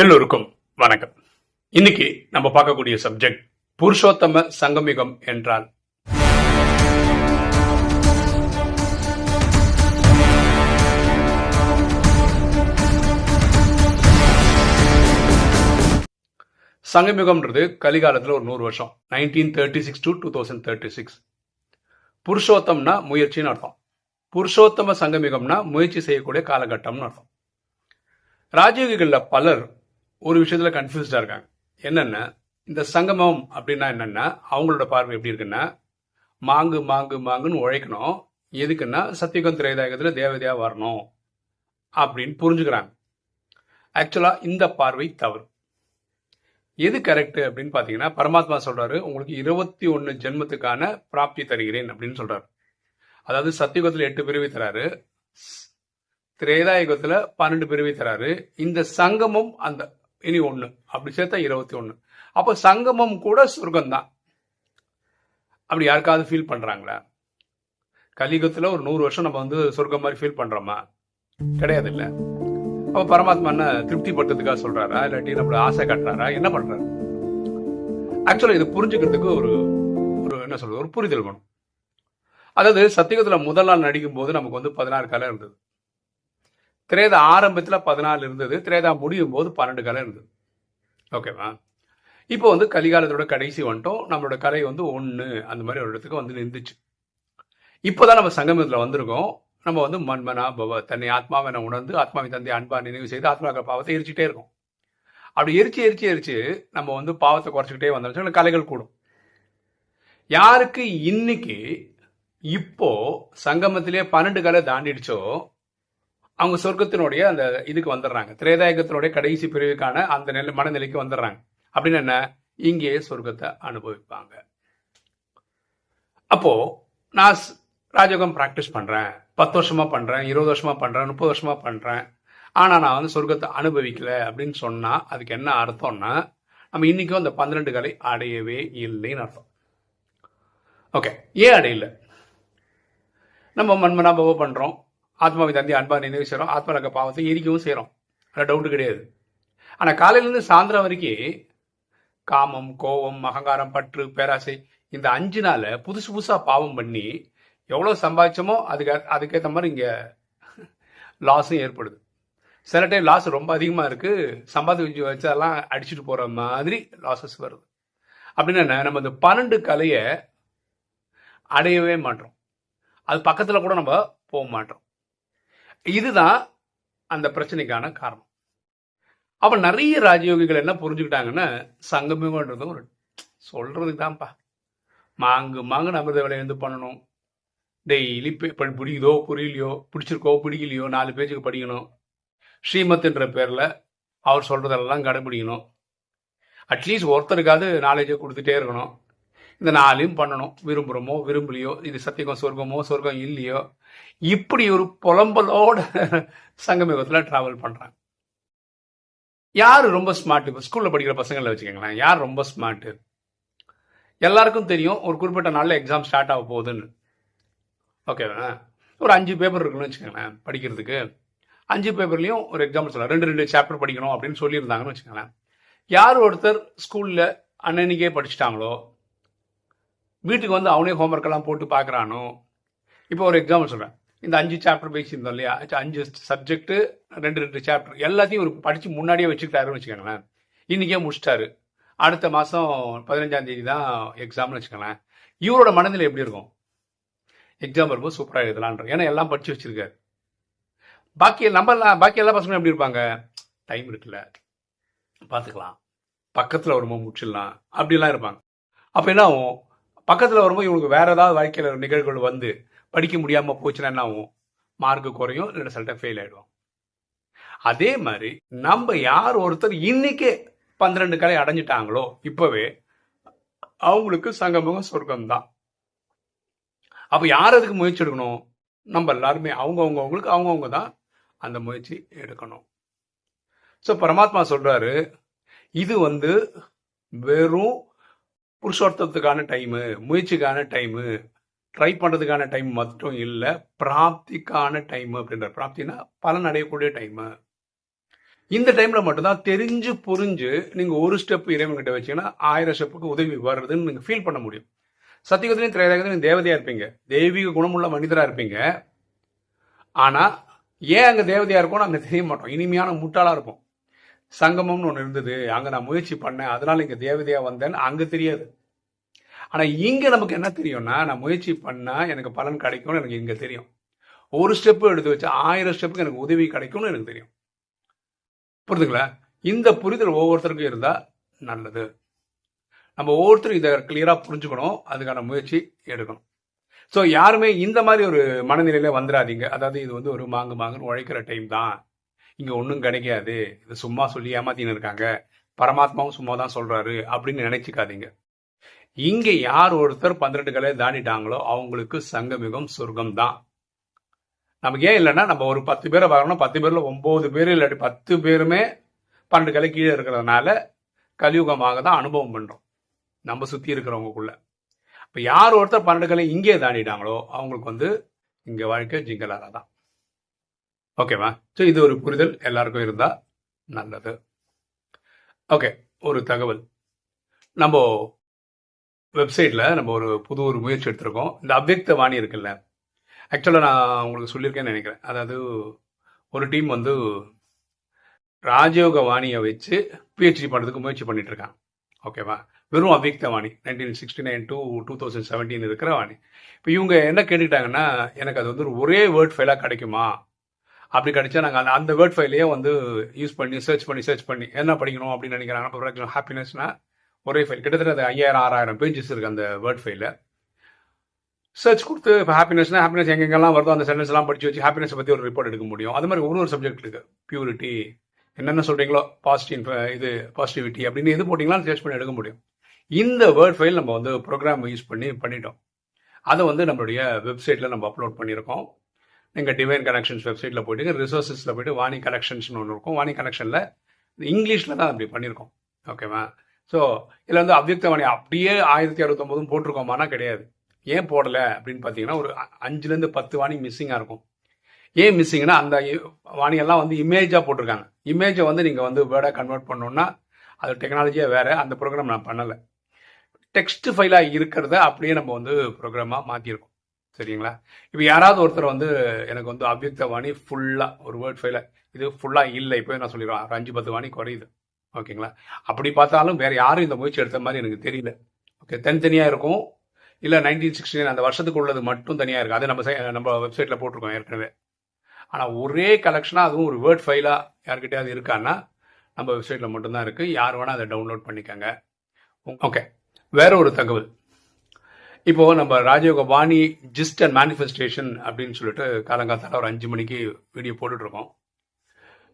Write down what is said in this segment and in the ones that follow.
எல்லோருக்கும் வணக்கம். இன்னைக்கு நம்ம பார்க்கக்கூடிய சப்ஜெக்ட் புருஷோத்தம சங்கமிகம் என்றால்? சங்கமிகம்ன்றது கலிகாலத்தில் ஒரு நூறு வருஷம் nineteen thirty six to two thousand thirty six புருஷோத்தம்னா முயற்சின்னு அர்த்தம். புருஷோத்தம சங்கமிகம்னா முயற்சி செய்யக்கூடிய காலகட்டம்னு அர்த்தம். ராஜயோகிகளில் பலர் ஒரு விஷயத்துல கன்ஃபியூஸ்டா இருக்காங்க. என்னன்னா இந்த சங்கமம் அப்படின்னா என்னன்னா அவங்களோட பார்வை எப்படி இருக்குன்னா மாங்கு மாங்கு மாங்குன்னு உழைக்கணும். எதுக்குன்னா சத்தியகம் திரைதாயகத்துல தேவதையா வரணும் அப்படின்னு புரிஞ்சுக்கிறாங்க. ஆக்சுவலா இந்த பார்வை தவறு. எது கரெக்ட் அப்படின்னு பார்த்தீங்கன்னா பரமாத்மா சொல்றாரு உங்களுக்கு இருபத்தி ஒன்று ஜென்மத்துக்கான பிராப்தி தருகிறேன் அப்படின்னு சொல்றாரு. அதாவது சத்தியுகத்துல எட்டு பிரிவை தராரு திரேதாயுகத்துல பன்னெண்டு பிரிவை தராரு. இந்த சங்கமும் அந்த இனி ஒன்று அப்படி சேர்த்தா இருபத்தி ஒண்ணு. அப்போ சங்கமம் கூட சொர்க்கம் தான் அப்படி யாருக்காவது ஃபீல் பண்றாங்களா? கலியுகத்துல ஒரு நூறு வருஷம் நம்ம வந்து சொர்க்கம் மாதிரி ஃபீல் பண்றோமா? கிடையாது இல்ல அப்ப பரமாத்மா என்ன திருப்தி படுத்துறதுக்காக சொல்றாரா? இல்லாட்டி நம்மளை ஆசை காட்டுறாரா? என்ன பண்றாரு? ஆக்சுவலா இதை புரிஞ்சுக்கிறதுக்கு ஒரு ஒரு என்ன சொல்றது? ஒரு புரிதல் வேணும். அதாவது சத்தியகத்துல முதல் நாள் நடிக்கும் போது நமக்கு வந்து பதினாறு கலை இருந்தது. திரேதா ஆரம்பத்தில் பதினாலு இருந்தது திரேதா முடியும் போது பன்னெண்டு கலை இருந்தது. ஓகேவா இப்போ வந்து கலிகாலத்தோட கடைசி வந்துட்டோம் நம்மளோட கலை வந்து ஒன்று அந்த மாதிரி ஒரு இடத்துக்கு வந்து நின்றுச்சு. இப்போ தான் நம்ம சங்கமத்தில் வந்திருக்கோம். நம்ம வந்து மண்மனா பவ தன்னை ஆத்மாவனை உணர்ந்து ஆத்மாவின் தந்தை அன்பா நினைவு செய்து ஆத்மாக்கள் பாவத்தை எரிச்சிட்டே இருக்கும். அப்படி எரிச்சு எரிச்சு எரிச்சு நம்ம வந்து பாவத்தை குறைச்சிக்கிட்டே வந்தோம்னு கலைகள் கூடும். யாருக்கு இன்னைக்கு இப்போ சங்கமத்திலே பன்னெண்டு கலை தாண்டிடுச்சோ அவங்க சொர்க்கத்தினுடைய அந்த இதுக்கு வந்துடுறாங்க. திரேதாயகத்தினுடைய கடைசி பிரிவுக்கான அந்த நிலை மனநிலைக்கு வந்துடுறாங்க. அப்படின்னு என்ன? இங்கே சொர்க்கத்தை அனுபவிப்பாங்க. அப்போ நான் ராஜயோகம் ப்ராக்டிஸ் பண்றேன். பத்து வருஷமா பண்றேன் இருபது வருஷமா பண்றேன் முப்பது வருஷமா பண்றேன். ஆனா நான் வந்து சொர்க்கத்தை அனுபவிக்கல அப்படின்னு சொன்னா அதுக்கு என்ன அர்த்தம்னா நம்ம இன்னைக்கும் அந்த பன்னிரெண்டு கலை அடையவே இல்லைன்னு அர்த்தம். ஓகே ஏன் அடையல? நம்ம மண்மனாபவ பண்றோம். ஆத்மாவை தந்தி அன்பாக நினைவு செய்கிறோம் ஆத்மலக பாவத்தை எரிக்கவும் செய்கிறோம் அதில் டவுட்டு கிடையாது. ஆனால் காலையிலேருந்து சாயந்தரம் வரைக்கும் காமம் கோபம் அகங்காரம் பற்று பேராசை இந்த அஞ்சு நாள் புதுசு புதுசாக பாவம் பண்ணி எவ்வளோ சம்பாதிச்சோமோ அதுக்கு அதுக்கேற்ற மாதிரி இங்கே லாஸும் ஏற்படுது. சில டைம் லாஸ் ரொம்ப அதிகமாக இருக்குது சம்பாதிச்சு வச்சதெல்லாம் அடிச்சுட்டு போகிற மாதிரி லாஸஸ் வருது. அப்படின்னா நம்ம இந்த பன்னெண்டு கலையை அடையவே மாட்டோம். அது பக்கத்தில் கூட நம்ம போக மாட்டோம். இதுதான் அந்த பிரச்சனைக்கான காரணம். அப்ப நிறைய ராஜயோகிகள் என்ன புரிஞ்சுக்கிட்டாங்கன்னா சங்கமிகன்றது ஒரு சொல்றதுக்கு தான்ப்பா. மாங்கு மாங்கு நம்ம வேலை வந்து பண்ணணும். டெய்லி பிடிக்குதோ புரியலையோ பிடிச்சிருக்கோ பிடிக்கலையோ நாலு பேஜுக்கு படிக்கணும். ஸ்ரீமத்ன்ற பேரில் அவர் சொல்றதெல்லாம் கடைபிடிக்கணும். அட்லீஸ்ட் ஒருத்தருக்காவது நாலேஜை கொடுத்துட்டே இருக்கணும். இந்த நாளையும் பண்ணணும். விரும்புகிறோமோ விரும்பலையோ இது சத்தியகம் சொர்க்கமோ சொர்க்கம் இல்லையோ இப்படி ஒரு புலம்பலோட சங்கமிகத்தில் ட்ராவல் பண்ணுறாங்க யார் ரொம்ப ஸ்மார்ட் இப்போ ஸ்கூலில் படிக்கிற பசங்களை வச்சுக்கோங்களேன். யார் ரொம்ப ஸ்மார்ட்டு எல்லாருக்கும் தெரியும் ஒரு குறிப்பிட்ட நாளில் எக்ஸாம் ஸ்டார்ட் ஆக போகுதுன்னு. ஓகேவா ஒரு அஞ்சு பேப்பர் இருக்குன்னு வச்சுக்கோங்களேன் படிக்கிறதுக்கு. அஞ்சு பேப்பர்லையும் ஒரு எக்ஸாம்பிள் சொல்லலாம் ரெண்டு ரெண்டு சாப்டர் படிக்கணும் அப்படின்னு சொல்லியிருந்தாங்கன்னு வச்சுக்கோங்களேன். யார் ஒருத்தர் ஸ்கூலில் அன்னன்னைக்கே படிச்சிட்டாங்களோ வீட்டுக்கு வந்து அவனே ஹோம்ஒர்க் எல்லாம் போட்டு பார்க்குறானோ? இப்போ ஒரு எக்ஸாம்பிள் சொல்கிறேன் இந்த அஞ்சு சாப்டர் பேசியிருந்தோம் இல்லையா? அஞ்சு சப்ஜெக்ட்டு ரெண்டு ரெண்டு சாப்டர் எல்லாத்தையும் ஒரு படித்து முன்னாடியே வச்சுக்கிட்டாருன்னு வச்சுக்கோங்களேன். இன்றைக்கே முடிச்சிட்டாரு. அடுத்த மாதம் பதினஞ்சாம் தேதி தான் எக்ஸாம்னு வச்சுக்கோங்களேன். இவரோட மனநிலை எப்படி இருக்கும்? எக்ஸாம் வரும்போது சூப்பராக எழுதலான்ற ஏன்னா எல்லாம் படித்து வச்சுருக்காரு. பாக்கி நம்ம பாக்கி எல்லா பசங்களும் எப்படி இருப்பாங்க? டைம் இருக்குல்ல. பார்த்துக்கலாம். பக்கத்தில் வரும்போது முடிச்சிடலாம். அப்படிலாம் இருப்பாங்க. அப்போ என்ன ஆகும்? பக்கத்தில் வரும்போது இவங்களுக்கு வேற ஏதாவது வாழ்க்கையில் நிகழ்வுகள் வந்து படிக்க முடியாமல் போச்சுன்னா என்ன ஆகும் மார்க் குறையும் இல்லை ரிசல்ட்டை ஃபெயில் ஆகிடும் அதே மாதிரி நம்ம யார் ஒருத்தர் இன்னைக்கே பன்னிரெண்டு கலை அடைஞ்சிட்டாங்களோ இப்பவே அவங்களுக்கு சங்கமுகம் சொர்க்கம்தான் அப்போ யார் அதுக்கு முயற்சி எடுக்கணும்? நம்ம எல்லாருமே அவங்கவுங்க அவங்களுக்கு அவங்கவுங்க தான் அந்த முயற்சி எடுக்கணும். ஸோ பரமாத்மா சொல்றாரு இது வந்து வெறும் புருஷோர்த்தத்துக்கான டைமு முயற்சிக்கான டைமு ட்ரை பண்ணுறதுக்கான டைம் மட்டும் இல்லை பிராப்திக்கான டைம் அப்படின்ற பிராப்தினா பலன் அடையக்கூடிய டைமு இந்த டைமில் மட்டும்தான் தெரிஞ்சு புரிஞ்சு நீங்கள் ஒரு ஸ்டெப் இறைவன்கிட்ட வச்சிங்கன்னா ஆயிரம் ஸ்டெப்புக்கு உதவி வருதுன்னு நீங்கள் ஃபீல் பண்ண முடியும். சத்தியகத்திலையும் திரையதாகத்திலையும் தேவதையாக இருப்பீங்க. தெய்வீக குணமுள்ள மனிதராக இருப்பீங்க. ஆனால் ஏன் அங்கே தேவதையாக இருக்கோம்னு அங்கே தெரிய மாட்டோம். இனிமையான முட்டாளாக இருப்போம். சங்கமம்னு ஒன்று இருந்தது. அங்கே நான் முயற்சி பண்ணேன். அதனால இங்கே தேவதையாக வந்தேன்னு அங்கே தெரியாது. ஆனால் இங்கே நமக்கு என்ன தெரியும்னா நான் முயற்சி பண்ணால் எனக்கு பலன் கிடைக்கும்னு எனக்கு இங்கே தெரியும். ஒரு ஸ்டெப்பு எடுத்து வச்சு ஆயிரம் ஸ்டெப்புக்கு எனக்கு உதவி கிடைக்கும்னு எனக்கு தெரியும். புரிதுங்களா இந்த புரிதல் ஒவ்வொருத்தருக்கும் இருந்தால் நல்லது. நம்ம ஒவ்வொருத்தரும் இதை கிளியராக புரிஞ்சுக்கணும். அதுக்கான முயற்சி எடுக்கணும். ஸோ யாருமே இந்த மாதிரி ஒரு மனநிலையில் வந்துடாதீங்க. அதாவது இது வந்து ஒரு மாங்கு மாங்குன்னு உழைக்கிற டைம் தான். இங்கே ஒன்றும் கிடைக்காது. இது சும்மா சொல்லி ஏமாத்தின்னு இருக்காங்க. பரமாத்மாவும் சும்மா தான் சொல்கிறாரு அப்படின்னு நினைச்சிக்காதீங்க. இங்கே யார் ஒருத்தர் பன்னிரெண்டு கலையை தாண்டிட்டாங்களோ அவங்களுக்கு சங்கமிகம் சொர்க்கம் தான். நமக்கு ஏன் இல்லைன்னா நம்ம ஒரு பத்து பேரை பார்க்கணும். பத்து பேரில் ஒம்பது பேர் இல்லாட்டி பத்து பேருமே பன்னெண்டு கலை கீழே இருக்கிறதுனால கலியுகமாக தான் அனுபவம் பண்ணுறோம் நம்ம சுற்றி இருக்கிறவங்களுக்குள்ள இப்போ யார் ஒருத்தர் பன்னெண்டு கலை இங்கே தாண்டிட்டாங்களோ அவங்களுக்கு வந்து இங்கே வாழ்க்கை ஜிங்கலாக தான். ஓகேவா ஸோ இது ஒரு புரிதல். எல்லாருக்கும் இருந்தால் நல்லது. ஓகே ஒரு தகவல். நம்ம வெப்சைட்டில் நம்ம ஒரு புது ஒரு முயற்சி எடுத்திருக்கோம். இந்த அவ்வக்த வாணி இருக்குல்ல. ஆக்சுவலாக நான் உங்களுக்கு சொல்லியிருக்கேன்னு நினைக்கிறேன். அதாவது ஒரு டீம் வந்து ராஜயோக வாணியை வச்சு பிஹெச்டி பண்ணுறதுக்கு முயற்சி பண்ணிட்டு இருக்கான் ஓகேவா வெறும் அவ்வக்த Vani. Nineteen sixty nine to two thousand seventeen இருக்கிற வாணி. இப்போ இவங்க என்ன கேட்டுக்கிட்டாங்கன்னா எனக்கு அது வந்து ஒரு ஒரே வேர்ட் ஃபைலாக கிடைக்குமா? அப்படி கிடைச்சா நாங்கள் அந்த அந்த வேர்ட் ஃபைலையே வந்து யூஸ் பண்ணி சர்ச் பண்ணி சர்ச் பண்ணி என்ன படிக்கணும் அப்படின்னு நினைக்கிறாங்க. ஃபார் ஹாப்பினஸ்னா ஒரே ஃபைல் கிட்டத்தட்ட அது ஐயாயிரம் ஆறாயிரம் பேஜஸ் இருக்கு அந்த வேர்ட் ஃபைலில் சர்ச் கொடுத்து இப்போ ஹாப்பினஸ்னா ஹாப்பினஸ் எங்கெங்கெல்லாம் வருதோ அந்த சென்டென்ஸ் எல்லாம் படிச்சு வச்சு ஹாப்பினஸ் பற்றி ஒரு ரிப்போர்ட் எடுக்க முடியும். அது மாதிரி ஒரு ஒரு சப்ஜெக்ட் இருக்கு. பியூரிட்டி என்னென்ன சொல்றீங்களோ பாசிட்டிவ் இது பாசிட்டிவிட்டி அப்படின்னு எது போட்டிங்களாம் சர்ச் பண்ணி எடுக்க முடியும். இந்த வேர்ட் ஃபைல் நம்ம வந்து ப்ரோக்ராம் யூஸ் பண்ணி பண்ணிட்டோம். அதை வந்து நம்மளுடைய வெப்சைட்டில் நம்ம அப்லோட் பண்ணியிருக்கோம். நீங்கள் டிவைன் கனெக்ஷன்ஸ் வெப்சைட்டில் போயிட்டு ரிசோர்ஸஸில் போயிட்டு வாணி கலெக்ஷன்ஸ்னு ஒன்று இருக்கும். வாணி கலெக்ஷனில் இங்கிலீஷில் தான் அப்படி பண்ணியிருக்கோம். ஓகேவா ஸோ இதில் வந்து அவ்யுக்தவாணி அப்படியே ஆயிரத்தி அறுபத்தொம்போதும் போட்டிருக்கோமானா கிடையாது. ஏன் போடலை அப்படின்னு பார்த்தீங்கன்னா ஒரு அஞ்சுலேருந்து பத்து வாணி மிஸ்ஸிங்காக இருக்கும். ஏன் மிஸ்ஸிங்னா அந்த வாணியெல்லாம் வந்து இமேஜாக போட்டிருக்காங்க. இமேஜை வந்து நீங்கள் வந்து வேர்டாக கன்வெர்ட் பண்ணோன்னா அது டெக்னாலஜியாக வேறு அந்த ப்ரோக்ராம் நான் பண்ணலை. டெக்ஸ்ட் ஃபைலாக இருக்கிறத அப்படியே நம்ம வந்து ப்ரோக்ராமாக மாற்றிருக்கோம் சரிங்களா? இப்போ யாராவது ஒருத்தர் வந்து எனக்கு வந்து அபியுக்த வாணி ஃபுல்லாக ஒரு வேர்ட் ஃபைல இது ஃபுல்லாக இல்லை. இப்போ நான் சொல்லிடுவேன் ஒரு அஞ்சு பத்து வாணி குறையுது. ஓகேங்களா? அப்படி பார்த்தாலும் வேறு யாரும் இந்த முயற்சி எடுத்த மாதிரி எனக்கு தெரியல. ஓகே தனித்தனியாக இருக்கும். இல்லை நைன்டீன் சிக்ஸ்டி அந்த வருஷத்துக்கு உள்ளது மட்டும் தனியாக இருக்குது அது நம்ம நம்ம வெப்சைட்டில் போட்டிருக்கோம் ஏற்கனவே. ஆனால் ஒரே கலெக்ஷனாக அதுவும் ஒரு வேர்ட் ஃபைலாக யார்கிட்டயாவது இருக்கான்னா நம்ம வெப்சைட்டில் மட்டும்தான் இருக்குது யார் வேணால் அதை டவுன்லோட் பண்ணிக்கோங்க. ஓகே வேற ஒரு தகவல். இப்போ நம்ம ராஜயோக வாணி ஜிஸ்ட் அண்ட் மேனிஃபெஸ்டேஷன் அப்படின்னு சொல்லிட்டு காலங்காத்தால ஒரு அஞ்சு மணிக்கு வீடியோ போட்டுட்ருக்கோம்.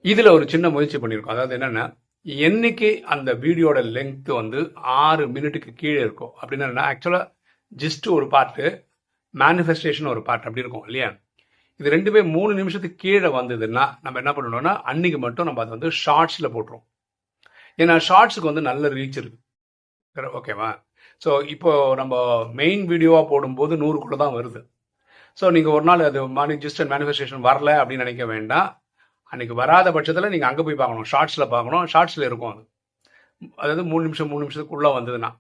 இதில் ஒரு சின்ன முயற்சி பண்ணியிருக்கோம் அதாவது என்னென்னா என்னைக்கு அந்த வீடியோட லெங்த் வந்து ஆறு மினிட்டுக்கு கீழே இருக்கும் அப்படின்னு என்னென்னா ஆக்சுவலாக ஜிஸ்ட் ஒரு பாட்டு மேனிஃபெஸ்டேஷன் ஒரு பாட்டு அப்படி இருக்கும் இல்லையா? இது ரெண்டுமே மூணு நிமிஷத்துக்கு கீழே வந்ததுன்னா நம்ம என்ன பண்ணணும்னா அன்னைக்கு மட்டும் நம்ம அதை வந்து ஷார்ட்ஸில் போட்டுரும் ஏன்னா ஷார்ட்ஸுக்கு வந்து நல்ல ரீச் இருக்கு. ஓகேவா ஸோ இப்போ நம்ம மெயின் வீடியோவாக போடும்போது நூறுக்குள்ளே தான் வருது. ஸோ நீங்கள் ஒரு நாள் அது மார்னிங் ஜஸ்ட் மேனிஃபெஸ்டேஷன் வரல அப்படின்னு நினைக்க வேண்டாம். அன்றைக்கி வராத பட்சத்தில் நீங்கள் அங்கே போய் பார்க்கணும் ஷார்ட்ஸில் பார்க்கணும். ஷார்ட்ஸில் இருக்கும் அது. அதாவது மூணு நிமிஷம் மூணு நிமிஷத்துக்குள்ளே வந்ததுன்னா.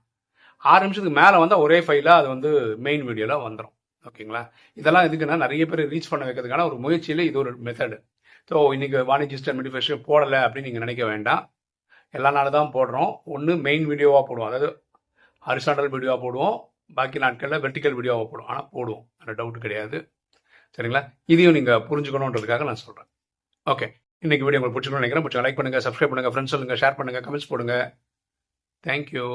ஆறு நிமிஷத்துக்கு மேலே வந்தால் ஒரே ஃபைலாக அது வந்து மெயின் வீடியோவில் வந்துடும் ஓகேங்களா? இதெல்லாம் எதுக்குன்னா நிறைய பேர் ரீச் பண்ண வைக்கிறதுக்கான ஒரு முயற்சியில் இது ஒரு மெத்தடு ஸோ இன்றைக்கி வாணி ஜஸ்ட் போடலை அப்படின்னு நீங்கள் நினைக்க வேண்டாம். எல்லா நாளும் தான் போடுறோம். ஒன்று மெயின் வீடியோவாக போடுவோம். அதாவது ஹரிசாண்டல் வீடியோவாக போடுவோம். பாக்கி நாட்களில் வெர்டிக்கல் வீடியோவாக போடுவோம். ஆனால் போடுவோம். அந்த டவுட் கிடையாது. சரிங்களா? இதையும் நீங்கள் புரிஞ்சுக்கணுன்றதுக்காக நான் சொல்கிறேன் ஓகே இன்னைக்கு வீடியோ உங்களுக்கு பிடிச்சிக்கணும்னு நினைக்கிறேன். பிடிச்சா லைக் பண்ணுங்கள் சப்ஸ்கிரைப் பண்ணுங்கள் ஃப்ரெண்ட்ஸ் சொல்லுங்கள் ஷேர் பண்ணுங்கள் கமெண்ட்ஸ் போடுங்க. தேங்க்யூ